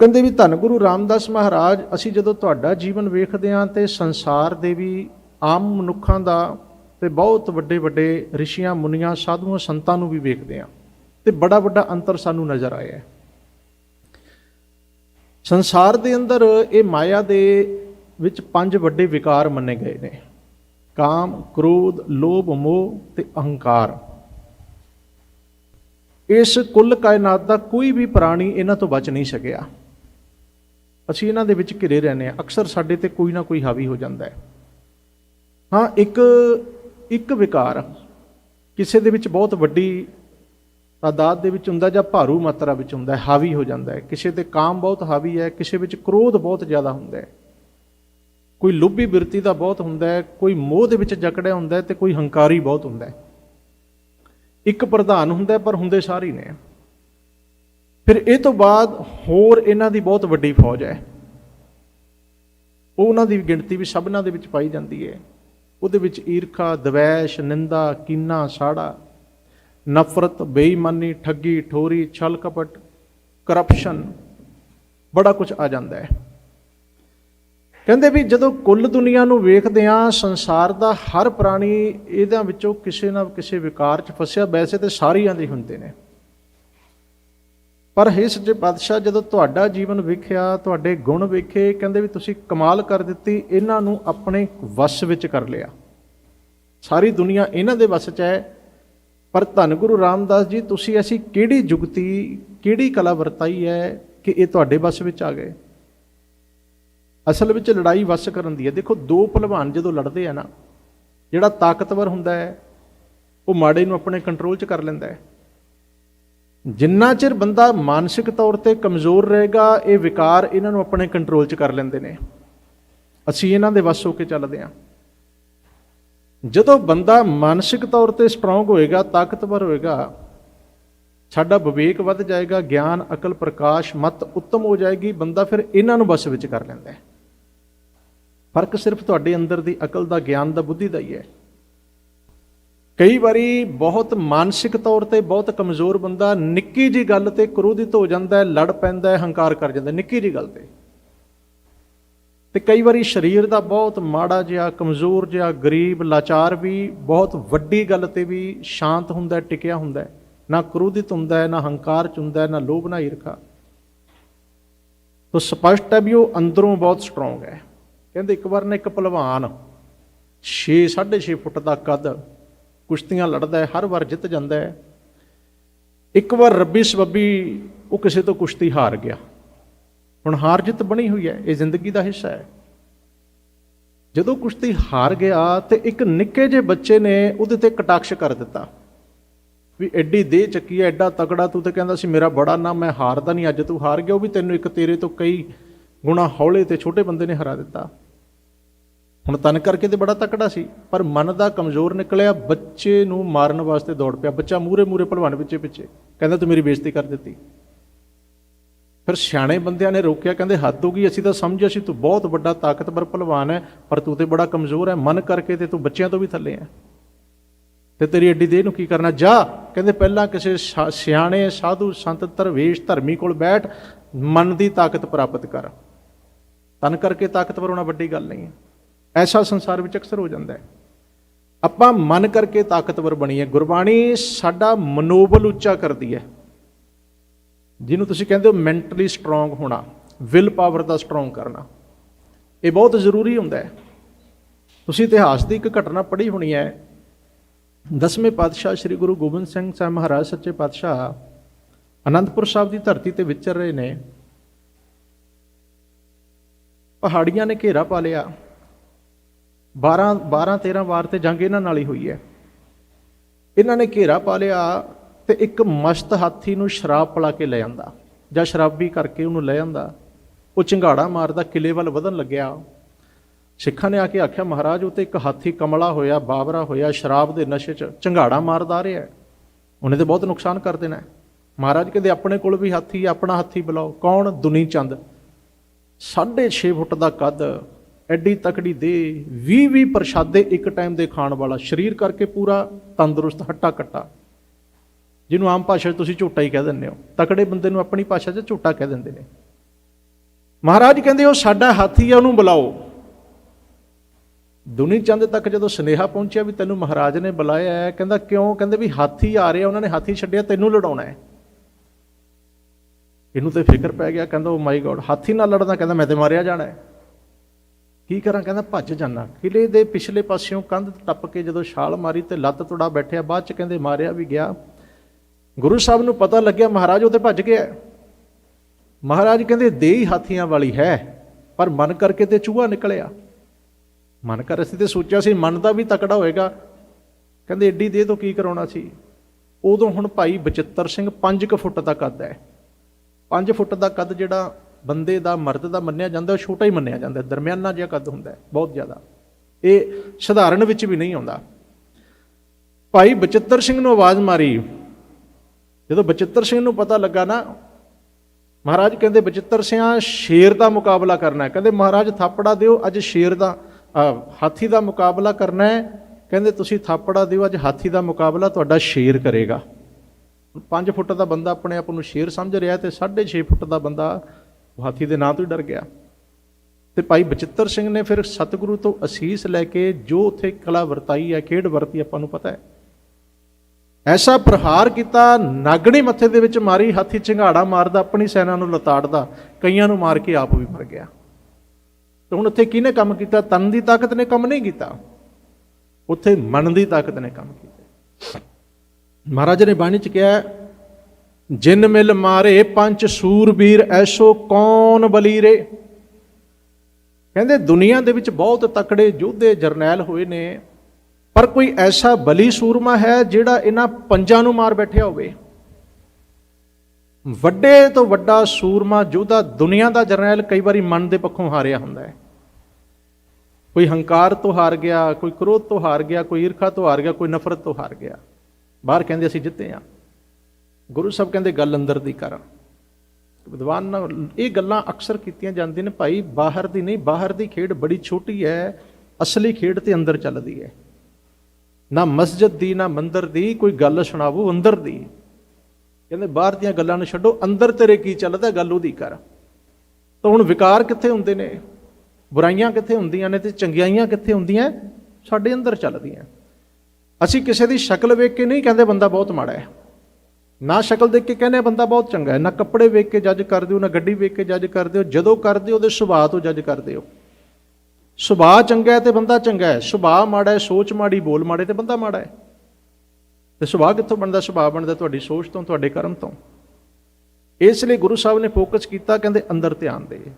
ਕਹਿੰਦੇ ਵੀ ਧੰਨ ਗੁਰੂ ਰਾਮਦਾਸ ਮਹਾਰਾਜ, ਅਸੀਂ ਜਦੋਂ ਤੁਹਾਡਾ ਜੀਵਨ ਵੇਖਦੇ ਹਾਂ ਤੇ ਸੰਸਾਰ ਦੇ ਵੀ ਆਮ ਮਨੁੱਖਾਂ ਦਾ ਤੇ ਬਹੁਤ ਵੱਡੇ ਵੱਡੇ ਰਿਸ਼ੀਆਂ, ਮੁਨੀਆਂ, ਸਾਧੂਆਂ, ਸੰਤਾਂ ਨੂੰ ਵੀ ਵੇਖਦੇ ਹਾਂ ਤੇ ਬੜਾ ਵੱਡਾ ਅੰਤਰ ਸਾਨੂੰ ਨਜ਼ਰ ਆਇਆ ਹੈ। ਸੰਸਾਰ ਦੇ ਅੰਦਰ ਇਹ ਮਾਇਆ ਦੇ ਵਿੱਚ ਪੰਜ ਵੱਡੇ ਵਿਕਾਰ ਮੰਨੇ ਗਏ ਨੇ। ਕਾਮ, ਕ੍ਰੋਧ, ਲੋਭ, ਮੋਹ ਤੇ ਅਹੰਕਾਰ। ਇਸ ਕੁੱਲ ਕਾਇਨਾਤ ਦਾ ਕੋਈ ਵੀ ਪ੍ਰਾਣੀ ਇਹਨਾਂ ਤੋਂ ਬਚ ਨਹੀਂ ਸਕਿਆ। ਅਸੀਂ ਇਹਨਾਂ ਦੇ ਵਿੱਚ ਘਿਰੇ ਰਹਿੰਦੇ ਹਾਂ। ਅਕਸਰ ਸਾਡੇ ਤੇ ਕੋਈ ਨਾ ਕੋਈ ਹਾਵੀ ਹੋ ਜਾਂਦਾ ਹੈ। ਹਾਂ, ਇੱਕ ਇੱਕ ਵਿਕਾਰ ਕਿਸੇ ਦੇ ਵਿੱਚ ਬਹੁਤ ਵੱਡੀ ਤਾਦਾਦ ਦੇ ਵਿੱਚ ਹੁੰਦਾ ਜਾਂ ਭਾਰੂ ਮਾਤਰਾ ਵਿੱਚ ਹੁੰਦਾ ਹੈ, ਹਾਵੀ ਹੋ ਜਾਂਦਾ ਹੈ। ਕਿਸੇ ਤੇ ਕਾਮ ਬਹੁਤ ਹਾਵੀ ਹੈ, ਕਿਸੇ ਵਿੱਚ ਕ੍ਰੋਧ ਬਹੁਤ ਜ਼ਿਆਦਾ ਹੁੰਦਾ ਹੈ। ਕੋਈ ਲੁੱਭੀ ਬਿਰਤੀ ਦਾ ਬਹੁਤ ਹੁੰਦਾ ਹੈ, ਕੋਈ ਮੋਹ ਦੇ ਵਿੱਚ ਜਕੜਿਆ ਹੁੰਦਾ ਹੈ ਤੇ ਕੋਈ ਹੰਕਾਰੀ ਬਹੁਤ ਹੁੰਦਾ ਹੈ। ਇੱਕ ਪ੍ਰਧਾਨ ਹੁੰਦਾ ਪਰ ਹੁੰਦੇ ਸਾਰੇ ਹੀ ਨੇ। ਫਿਰ ਇਹ ਤੋਂ ਬਾਅਦ ਹੋਰ ਇਹਨਾਂ ਦੀ ਬਹੁਤ ਵੱਡੀ ਫੌਜ ਹੈ। ਉਹ ਉਹਨਾਂ ਦੀ ਗਿਣਤੀ ਵੀ ਸਭਨਾਂ ਦੇ ਵਿੱਚ ਪਾਈ ਜਾਂਦੀ ਹੈ। ਉਹਦੇ ਵਿੱਚ ਈਰਖਾ, ਦਵੈਸ਼, ਨਿੰਦਾ, ਕੀਨਾ, ਸਾੜਾ, ਨਫ਼ਰਤ, ਬੇਈਮਾਨੀ, ਠੱਗੀ, ਠੋਰੀ, ਛਲ ਕਪਟ, ਕਰਪਸ਼ਨ ਬੜਾ ਕੁਝ ਆ ਜਾਂਦਾ ਹੈ। ਕਹਿੰਦੇ ਵੀ ਜਦੋਂ ਕੁੱਲ ਦੁਨੀਆ ਨੂੰ ਵੇਖਦੇ ਆ ਸੰਸਾਰ ਦਾ ਹਰ ਪ੍ਰਾਣੀ ਇਹਦੇ ਵਿੱਚੋਂ ਕਿਸੇ ਨਾ ਕਿਸੇ ਵਿਕਾਰ 'ਚ ਫਸਿਆ, ਵੈਸੇ ਤੇ ਸਾਰੀਆਂ ਦੇ ਹੁੰਦੇ ਨੇ। ਪਰ ਹੇ ਸੱਚੇ ਪਾਤਸ਼ਾਹ, ਜਦੋਂ ਤੁਹਾਡਾ ਜੀਵਨ ਵੇਖਿਆ, ਤੁਹਾਡੇ ਗੁਣ ਵੇਖੇ, ਕਹਿੰਦੇ ਵੀ ਤੁਸੀਂ ਕਮਾਲ ਕਰ ਦਿੱਤੀ, ਇਹਨਾਂ ਨੂੰ ਆਪਣੇ ਵਸ ਵਿੱਚ ਕਰ ਲਿਆ। ਸਾਰੀ ਦੁਨੀਆ ਇਹਨਾਂ ਦੇ ਵਸ 'ਚ ਹੈ। ਪਰ ਧੰਨ ਗੁਰੂ ਰਾਮਦਾਸ ਜੀ, ਤੁਸੀਂ ਐਸੀ ਕਿਹੜੀ ਜੁਗਤੀ, ਕਿਹੜੀ ਕਲਾ ਵਰਤਾਈ ਹੈ ਕਿ ਇਹ ਤੁਹਾਡੇ ਵਸ ਵਿੱਚ ਆ ਗਏ? ਅਸਲ ਵਿੱਚ ਲੜਾਈ ਵਸ ਕਰਨ ਦੀ ਹੈ। ਦੇਖੋ, ਦੋ ਪਹਿਲਵਾਨ ਜਦੋਂ ਲੜਦੇ ਆ ਨਾ, ਜਿਹੜਾ ਤਾਕਤਵਰ ਹੁੰਦਾ ਹੈ, ਉਹ ਮਾੜੇ ਨੂੰ ਆਪਣੇ ਕੰਟਰੋਲ 'ਚ ਕਰ ਲੈਂਦਾ ਹੈ। ਜਿੰਨਾ ਚਿਰ ਬੰਦਾ ਮਾਨਸਿਕ ਤੌਰ ਤੇ ਕਮਜ਼ੋਰ ਰਹੇਗਾ, ਇਹ ਵਿਕਾਰ ਇਹਨਾਂ ਨੂੰ ਆਪਣੇ ਕੰਟਰੋਲ 'ਚ ਕਰ ਲੈਂਦੇ ਨੇ। ਅਸੀਂ ਇਹਨਾਂ ਦੇ ਵਸ ਹੋ ਕੇ ਚੱਲਦੇ ਹਾਂ। ਜਦੋਂ ਬੰਦਾ ਮਾਨਸਿਕ ਤੌਰ ਤੇ ਸਟਰੋਂਗ ਹੋਏਗਾ, ਤਾਕਤਵਰ ਹੋਏਗਾ, ਸਾਡਾ ਵਿਵੇਕ ਵੱਧ ਜਾਏਗਾ, ਗਿਆਨ, ਅਕਲ, ਪ੍ਰਕਾਸ਼, ਮਤ ਉੱਤਮ ਹੋ ਜਾਏਗੀ, ਬੰਦਾ ਫਿਰ ਇਹਨਾਂ ਨੂੰ ਬਸ ਵਿੱਚ ਕਰ ਲੈਂਦਾ ਹੈ। ਫ਼ਰਕ ਸਿਰਫ ਤੁਹਾਡੇ ਅੰਦਰ ਦੀ ਅਕਲ ਦਾ, ਗਿਆਨ ਦਾ, ਬੁੱਧੀ ਦਾ ਹੀ ਹੈ। ਕਈ ਵਾਰੀ ਬਹੁਤ ਮਾਨਸਿਕ ਤੌਰ ਤੇ ਬਹੁਤ ਕਮਜ਼ੋਰ ਬੰਦਾ ਨਿੱਕੀ ਜੀ ਗੱਲ ਤੇ ਕ੍ਰੋਧਿਤ ਹੋ ਜਾਂਦਾ ਹੈ, ਲੜ ਪੈਂਦਾ ਹੈ, ਹੰਕਾਰ ਕਰ ਜਾਂਦਾ ਨਿੱਕੀ ਜੀ ਗੱਲ ਤੇ। ਤੇ ਕਈ ਵਾਰੀ ਸਰੀਰ ਦਾ ਬਹੁਤ ਮਾੜਾ ਜਿਹਾ, ਕਮਜ਼ੋਰ ਜਿਹਾ, ਗਰੀਬ, ਲਾਚਾਰ ਵੀ ਬਹੁਤ ਵੱਡੀ ਗੱਲ ਤੇ ਵੀ ਸ਼ਾਂਤ ਹੁੰਦਾ ਟਿਕਿਆ ਹੁੰਦਾ ਨਾ ਕ੍ਰੋਧਿਤ ਹੁੰਦਾ ਨਾ ਹੰਕਾਰ ਚ ਹੁੰਦਾ ਨਾ ਲੋਭ, ਨਾ ਈਰਖਾ। ਤੋ ਸਪਸ਼ਟ ਹੈ ਵੀ ਉਹ ਅੰਦਰੋਂ ਬਹੁਤ ਸਟਰੋਂਗ ਹੈ। ਕਹਿੰਦੇ ਇੱਕ ਵਾਰ ਨਾ ਇੱਕ ਪਹਿਲਵਾਨ 6 6.5 ਫੁੱਟ ਦਾ ਕੱਦ ਕੁਸ਼ਤੀਆਂ ਲੜਦਾ ਹੈ, ਹਰ ਵਾਰ ਜਿੱਤ ਜਾਂਦਾ ਹੈ। ਇੱਕ ਵਾਰ ਰੱਬੀ ਸਬੱਬੀ, ਉਹ ਕਿਸੇ ਤੋਂ ਕੁਸ਼ਤੀ ਹਾਰ ਗਿਆ। ਹੁਣ ਹਾਰ ਜਿੱਤ ਬਣੀ ਹੋਈ ਹੈ, ਇਹ ਜ਼ਿੰਦਗੀ ਦਾ ਹਿੱਸਾ ਹੈ। ਜਦੋਂ ਕੁਸ਼ਤੀ ਹਾਰ ਗਿਆ ਤੇ ਇੱਕ ਨਿੱਕੇ ਜਿਹੇ ਬੱਚੇ ਨੇ ਉਹਦੇ ਤੇ ਕਟਾਕਸ਼ ਕਰ ਦਿੱਤਾ। ਵੀ ਐਡੀ ਦੇਹ ਚੱਕੀ ਹੈ, ਐਡਾ ਤਕੜਾ, ਤੂੰ ਤੇ ਕਹਿੰਦਾ ਸੀ, ਮੇਰਾ ਬੜਾ ਨਾਮ ਮੈਂ ਹਾਰਦਾ ਨਹੀਂ, ਅੱਜ ਤੂੰ ਹਾਰ ਗਿਆ। ਉਹ ਵੀ ਤੈਨੂੰ ਇੱਕ ਤੇਰੇ ਤੋਂ ਕਈ ਗੁਣਾ ਹੌਲੇ ਤੇ ਛੋਟੇ ਬੰਦੇ ਨੇ ਹਰਾ ਦਿੱਤਾ। ਹੁਣ ਤਨ ਕਰਕੇ ਤੇ ਬੜਾ ਤਕੜਾ ਸੀ, ਪਰ ਮਨ ਦਾ ਕਮਜ਼ੋਰ ਨਿਕਲਿਆ, ਬੱਚੇ ਨੂੰ ਮਾਰਨ ਵਾਸਤੇ ਦੌੜ ਪਿਆ, ਬੱਚਾ ਮੂਰੇ ਮੂਰੇ ਭਲਵਾਨ ਪਿੱਛੇ ਪਿੱਛੇ, ਕਹਿੰਦਾ, ਤੂੰ ਮੇਰੀ ਬੇਇੱਜ਼ਤੀ ਕਰ ਦਿੱਤੀ। ਫਿਰ ਸਿਆਣੇ ਬੰਦਿਆਂ ਨੇ ਰੋਕਿਆ, ਕਹਿੰਦੇ, ਹੱਦ ਹੋ ਗਈ, ਅਸੀਂ ਤਾਂ ਸਮਝਿਆ ਸੀ ਤੂੰ ਬਹੁਤ ਵੱਡਾ ਤਾਕਤਵਰ ਭਲਵਾਨ ਹੈ, ਪਰ ਤੂੰ ਤੇ ਬੜਾ ਕਮਜ਼ੋਰ ਹੈ, ਮਨ ਕਰਕੇ ਤੇ ਤੂੰ ਬੱਚਿਆਂ ਤੋਂ ਵੀ ਥੱਲੇ ਹੈ। ਤੇ ਤੇਰੀ ਐਡੀ ਦੇਹ ਨੂੰ ਕੀ ਕਰਨਾ? ਜਾ! ਕਹਿੰਦੇ, ਪਹਿਲਾਂ ਕਿਸੇ ਸਿਆਣੇ, ਸਾਧੂ ਸੰਤ, ਧਰਵੇਸ਼, ਧਰਮੀ ਕੋਲ ਬੈਠ, ਮਨ ਦੀ ਤਾਕਤ ਪ੍ਰਾਪਤ ਕਰ। ਤਨ ਕਰਕੇ ਤਾਕਤਵਰ ਹੋਣਾ ਵੱਡੀ ਗੱਲ ਨਹੀਂ ਹੈ। ਐਸਾ ਸੰਸਾਰ ਵਿੱਚ ਅਕਸਰ ਹੋ ਜਾਂਦਾ ਹੈ। ਆਪਾਂ ਮਨ ਕਰਕੇ ਤਾਕਤਵਰ ਬਣੀਏ। ਗੁਰਬਾਣੀ ਸਾਡਾ ਮਨੋਬਲ ਉੱਚਾ ਕਰਦੀ ਹੈ। ਜਿਹਨੂੰ ਤੁਸੀਂ ਕਹਿੰਦੇ ਹੋ ਮੈਂਟਲੀ ਸਟਰੋਂਗ ਹੋਣਾ ਵਿਲ ਪਾਵਰ ਦਾ ਸਟਰੋਂਗ ਕਰਨਾ। ਇਹ ਬਹੁਤ ਜ਼ਰੂਰੀ ਹੁੰਦਾ ਹੈ। ਤੁਸੀਂ ਇਤਿਹਾਸ ਦੀ ਇੱਕ ਘਟਨਾ ਪੜ੍ਹੀ ਹੋਣੀ ਹੈ। ਦਸਵੇਂ ਪਾਤਸ਼ਾਹ ਸ੍ਰੀ ਗੁਰੂ ਗੋਬਿੰਦ ਸਿੰਘ ਸਾਹਿਬ ਮਹਾਰਾਜ ਸੱਚੇ ਪਾਤਸ਼ਾਹ ਅਨੰਦਪੁਰ ਸਾਹਿਬ ਦੀ ਧਰਤੀ ਤੇ ਵਿਚਰ ਰਹੇ ਨੇ। ਪਹਾੜੀਆਂ ਨੇ ਘੇਰਾ ਪਾ ਲਿਆ। 12 12 13 ਵਾਰ ਤੇ ਜੰਗ ਇਹਨਾਂ ਨਾਲ ਹੀ ਹੋਈ ਹੈ। ਇਹਨਾਂ ਨੇ ਘੇਰਾ ਪਾ ਲਿਆ ਤੇ ਇੱਕ ਮਸਤ ਹਾਥੀ ਨੂੰ ਸ਼ਰਾਬ ਪਿਲਾ ਕੇ ਲੈ ਜਾਂਦਾ ਜਾਂ ਸ਼ਰਾਬੀ ਕਰਕੇ ਉਹਨੂੰ ਲੈ ਜਾਂਦਾ ਉਹ ਚਿੰਗਾੜਾ ਮਾਰਦਾ, ਕਿਲੇ ਵੱਲ ਵਧਣ ਲੱਗਿਆ। ਸਿੱਖਾਂ ਨੇ ਆ ਕੇ ਆਖਿਆ, ਮਹਾਰਾਜ, ਉਹ ਤੇ ਇੱਕ ਹਾਥੀ ਕਮਲਾ ਹੋਇਆ, ਬਾਬਰਾ ਹੋਇਆ, ਸ਼ਰਾਬ ਦੇ ਨਸ਼ੇ 'ਚ ਚੰਗਾੜਾ ਮਾਰਦਾ ਰਿਹਾ। ਉਹਨੇ ਤੇ ਬਹੁਤ ਨੁਕਸਾਨ ਕਰ ਦੇਣਾ ਮਹਾਰਾਜ ਕਹਿੰਦੇ, ਆਪਣੇ ਕੋਲ ਵੀ ਹਾਥੀ ਆਪਣਾ ਹਾਥੀ ਬੁਲਾਓ। ਕੌਣ? ਦੁਨੀ ਚੰਦ 6.5 ਫੁੱਟ ਦਾ ਕੱਦ ਐਡੀ ਤਕੜੀ ਦੇ 20 20 ਪ੍ਰਸ਼ਾਦੇ ਇੱਕ ਟਾਈਮ ਦੇ ਖਾਣ ਵਾਲਾ, ਸਰੀਰ ਕਰਕੇ ਪੂਰਾ ਤੰਦਰੁਸਤ ਹੱਟਾ ਕੱਟਾ। ਜਿਹਨੂੰ ਆਮ ਭਾਸ਼ਾ 'ਚ ਤੁਸੀਂ ਝੋਟਾ ਹੀ ਕਹਿ ਦਿੰਦੇ ਹੋ। ਤਕੜੇ ਬੰਦੇ ਨੂੰ ਆਪਣੀ ਭਾਸ਼ਾ 'ਚ ਝੋਟਾ ਕਹਿ ਦਿੰਦੇ ਨੇ। ਮਹਾਰਾਜ ਕਹਿੰਦੇ, ਉਹ ਸਾਡਾ ਹਾਥੀ ਆ, ਉਹਨੂੰ ਬੁਲਾਓ। ਦੁਨੀ ਚੰਦ ਤੱਕ ਜਦੋਂ ਸੁਨੇਹਾ ਪਹੁੰਚਿਆ ਵੀ ਤੈਨੂੰ ਮਹਾਰਾਜ ਨੇ ਬੁਲਾਇਆ ਹੈ, ਕਹਿੰਦਾ, ਕਿਉਂ? ਕਹਿੰਦੇ, ਵੀ ਹਾਥੀ ਆ ਰਿਹਾ ਉਹਨਾਂ ਨੇ ਹਾਥੀ ਛੱਡਿਆ, ਤੈਨੂੰ ਲੜਾਉਣਾ ਹੈ। ਇਹਨੂੰ ਤੇ ਫਿਕਰ ਪੈ ਗਿਆ, ਕਹਿੰਦਾ ਉਹ ਮਾਈ ਗੋਡ, ਹਾਥੀ ਨਾਲ ਲੜਨਾ, ਕਹਿੰਦਾ, ਮੈਂ ਤੇ ਮਾਰਿਆ ਜਾਣਾ ਹੈ। ਕੀ ਕਰਾਂ ਕਹਿੰਦਾ ਭੱਜ ਜਾਣਾ ਕਿਲੇ ਦੇ ਪਿਛਲੇ ਪਾਸਿਓਂ ਕੰਧ ਟੱਪ ਕੇ ਜਦੋਂ ਛਾਲ ਮਾਰੀ ਤੇ ਲੱਤ ਤੁੜਾ ਬੈਠਿਆ, ਬਾਅਦ ਚ ਕਹਿੰਦੇ ਮਾਰਿਆ ਵੀ ਗਿਆ। ਗੁਰੂ ਸਾਹਿਬ ਨੂੰ ਪਤਾ ਲੱਗਿਆ ਮਹਾਰਾਜ ਉਹ ਤੇ ਭੱਜ ਗਿਆ। ਮਹਾਰਾਜ ਕਹਿੰਦੇ ਦੇ ਹਾਥੀਆਂ ਵਾਲੀ ਹੈ, ਪਰ ਮਨ ਕਰਕੇ ਤੇ ਚੂਹਾ ਨਿਕਲਿਆ। ਮਨ ਕਰ ਅਸੀਂ ਤੇ ਸੋਚਿਆ ਸੀ ਮਨ ਦਾ ਵੀ ਤਕੜਾ ਹੋਏਗਾ। ਕਹਿੰਦੇ ਏਡੀ ਦੇਹ ਤੋਂ ਕੀ ਕਰਾਉਣਾ ਸੀ? ਉਦੋਂ ਹੁਣ ਭਾਈ ਬਚਿੱਤਰ ਸਿੰਘ 5 ਫੁੱਟ ਦਾ ਕੱਦ ਹੈ। 5 ਫੁੱਟ ਦਾ ਕੱਦ ਜਿਹੜਾ ਬੰਦੇ ਦਾ ਮਰਦ ਦਾ ਮੰਨਿਆ ਜਾਂਦਾ ਉਹ ਛੋਟਾ ਹੀ ਮੰਨਿਆ ਜਾਂਦਾ, ਦਰਮਿਆਨਾ ਜਿਹਾ ਕੱਦ ਹੁੰਦਾ ਬਹੁਤ ਜ਼ਿਆਦਾ। ਇਹ ਸਧਾਰਨ ਵਿੱਚ ਵੀ ਨਹੀਂ ਆਉਂਦਾ। ਭਾਈ ਬਚਿੱਤਰ ਸਿੰਘ ਨੂੰ ਆਵਾਜ਼ ਮਾਰੀ। ਜਦੋਂ ਬਚਿੱਤਰ ਸਿੰਘ ਨੂੰ ਪਤਾ ਲੱਗਾ ਨਾ, ਮਹਾਰਾਜ ਕਹਿੰਦੇ, ਬਚਿੱਤਰ ਸਿੰਘਾ ਸ਼ੇਰ ਦਾ ਮੁਕਾਬਲਾ ਕਰਨਾ ਹੈ। ਕਹਿੰਦੇ, ਮਹਾਰਾਜ, ਥਾਪੜਾ ਦਿਓ, ਅੱਜ ਸ਼ੇਰ ਦਾ ਹਾਥੀ ਦਾ ਮੁਕਾਬਲਾ ਕਰਨਾ ਹੈ। ਕਹਿੰਦੇ, ਤੁਸੀਂ ਥਾਪੜਾ ਦਿਓ, ਅੱਜ ਹਾਥੀ ਦਾ ਮੁਕਾਬਲਾ ਤੁਹਾਡਾ ਸ਼ੇਰ ਕਰੇਗਾ। 5 ਫੁੱਟ ਦਾ ਬੰਦਾ ਆਪਣੇ ਆਪ ਨੂੰ ਸ਼ੇਰ ਸਮਝ ਰਿਹਾ ਤੇ 6.5 ਫੁੱਟ ਦਾ ਬੰਦਾ ਉਹ ਹਾਥੀ ਦੇ ਨਾਂ ਤੋਂ ਹੀ ਡਰ ਗਿਆ। ਤੇ ਭਾਈ ਬਚਿੱਤਰ ਸਿੰਘ ਨੇ ਫਿਰ ਸਤਿਗੁਰੂ ਤੋਂ ਅਸੀਸ ਲੈ ਕੇ ਜੋ ਉੱਥੇ ਕਲਾ ਵਰਤਾਈ ਹੈ, ਖੇਡ ਵਰਤੀ ਆਪਾਂ ਨੂੰ ਪਤਾ ਹੈ। ਐਸਾ ਪ੍ਰਹਾਰ ਕੀਤਾ, ਨਾਗਣੀ ਮੱਥੇ ਦੇ ਵਿੱਚ ਮਾਰੀ, ਹਾਥੀ ਝੰਗਾੜਾ ਮਾਰਦਾ, ਆਪਣੀ ਸੈਨਾ ਨੂੰ ਲਤਾੜਦਾ, ਕਈਆਂ ਨੂੰ ਮਾਰ ਕੇ ਆਪ ਵੀ ਮਰ ਗਿਆ। ਤੇ ਹੁਣ ਉੱਥੇ ਕਿਹਨੇ ਕੰਮ ਕੀਤਾ? ਤਨ ਦੀ ਤਾਕਤ ਨੇ ਕੰਮ ਨਹੀਂ ਕੀਤਾ। ਉੱਥੇ ਮਨ ਦੀ ਤਾਕਤ ਨੇ ਕੰਮ ਕੀਤਾ। ਮਹਾਰਾਜ ਨੇ ਬਾਣੀ ਚ ਕਿਹਾ ਜਿਨ ਮਿਲ ਮਾਰੇ ਪੰਜ ਸੂਰਬੀਰ, ਐਸੋ ਕੌਣ ਬਲੀਰੇ? ਕਹਿੰਦੇ ਦੁਨੀਆ ਦੇ ਵਿੱਚ ਬਹੁਤ ਤਕੜੇ ਯੋਧੇ ਜਰਨੈਲ ਹੋਏ ਨੇ, ਪਰ ਕੋਈ ਐਸਾ ਬਲੀ ਸੂਰਮਾ ਹੈ ਜਿਹੜਾ ਇਹਨਾਂ ਪੰਜਾਂ ਨੂੰ ਮਾਰ ਬੈਠਿਆ ਹੋਵੇ? ਵੱਡੇ ਤੋਂ ਵੱਡਾ ਸੂਰਮਾ ਯੋਧਾ ਦੁਨੀਆ ਦਾ ਜਰਨੈਲ ਕਈ ਵਾਰੀ ਮਨ ਦੇ ਪੱਖੋਂ ਹਾਰਿਆ ਹੁੰਦਾ ਹੈ। ਕੋਈ ਹੰਕਾਰ ਤੋਂ ਹਾਰ ਗਿਆ, ਕੋਈ ਕ੍ਰੋਧ ਤੋਂ ਹਾਰ ਗਿਆ, ਕੋਈ ਈਰਖਾ ਤੋਂ ਹਾਰ ਗਿਆ, ਕੋਈ ਨਫ਼ਰਤ ਤੋਂ ਹਾਰ ਗਿਆ। ਬਾਹਰ ਕਹਿੰਦੇ ਅਸੀਂ ਜਿੱਤੇ ਆ ਗੁਰੂ ਸਾਹਿਬ ਕਹਿੰਦੇ ਗੱਲ ਅੰਦਰ ਦੀ ਕਰ। ਵਿਦਵਾਨ ਨਾਲ ਇਹ ਗੱਲਾਂ ਅਕਸਰ ਕੀਤੀਆਂ ਜਾਂਦੀਆਂ ਨੇ, ਭਾਈ ਬਾਹਰ ਦੀ ਨਹੀਂ, ਬਾਹਰ ਦੀ ਖੇਡ ਬੜੀ ਛੋਟੀ ਹੈ, ਅਸਲੀ ਖੇਡ ਤੇ ਅੰਦਰ ਚੱਲਦੀ ਹੈ। ਨਾ ਮਸਜਿਦ ਦੀ, ਨਾ ਮੰਦਰ ਦੀ, ਕੋਈ ਗੱਲ ਸੁਣਾਵੋ ਅੰਦਰ ਦੀ। ਕਹਿੰਦੇ ਬਾਹਰ ਦੀਆਂ ਗੱਲਾਂ ਨੂੰ ਛੱਡੋ, ਅੰਦਰ ਤੇਰੇ ਕੀ ਚੱਲਦਾ ਗੱਲ ਉਹਦੀ ਕਰ। ਤਾਂ ਹੁਣ ਵਿਕਾਰ ਕਿੱਥੇ ਹੁੰਦੇ ਨੇ? ਬੁਰਾਈਆਂ ਕਿੱਥੇ ਹੁੰਦੀਆਂ ਨੇ ਤੇ ਚੰਗਿਆਈਆਂ ਕਿੱਥੇ ਹੁੰਦੀਆਂ? ਸਾਡੇ ਅੰਦਰ ਚੱਲਦੀਆਂ। ਅਸੀਂ ਕਿਸੇ ਦੀ ਸ਼ਕਲ ਵੇਖ ਕੇ ਨਹੀਂ ਕਹਿੰਦੇ ਬੰਦਾ ਬਹੁਤ ਮਾੜਾ ਹੈ। ਨਾ ਸ਼ਕਲ ਦੇਖ ਕੇ ਕਹਿੰਦੇ ਬੰਦਾ ਬਹੁਤ ਚੰਗਾ ਹੈ, ਨਾ ਕੱਪੜੇ ਵੇਖ ਕੇ ਜੱਜ ਕਰਦੇ ਹੋ, ਨਾ ਗੱਡੀ ਵੇਖ ਕੇ ਜੱਜ ਕਰਦੇ ਹੋ, ਜਦੋਂ ਕਰਦੇ ਹੋ ਉਹਦੇ ਸੁਭਾਅ ਤੋਂ ਜੱਜ ਕਰਦੇ ਹੋ। ਸੁਭਾਅ ਚੰਗਾ ਹੈ ਤੇ ਬੰਦਾ ਚੰਗਾ ਹੈ, ਸੁਭਾਅ ਮਾੜਾ ਹੈ, ਸੋਚ ਮਾੜੀ, ਬੋਲ ਮਾੜੇ ਤੇ ਬੰਦਾ ਮਾੜਾ ਹੈ। ਤੇ ਸੁਭਾਅ ਕਿੱਥੋਂ ਬਣਦਾ? ਸੁਭਾਅ ਬਣਦਾ ਤੁਹਾਡੀ ਸੋਚ ਤੋਂ, ਤੁਹਾਡੇ ਕਰਮ ਤੋਂ। ਇਸ ਲਈ ਗੁਰੂ ਸਾਹਿਬ ਨੇ ਫੋਕਸ ਕੀਤਾ, ਕਹਿੰਦੇ ਅੰਦਰ ਧਿਆਨ ਦੇ।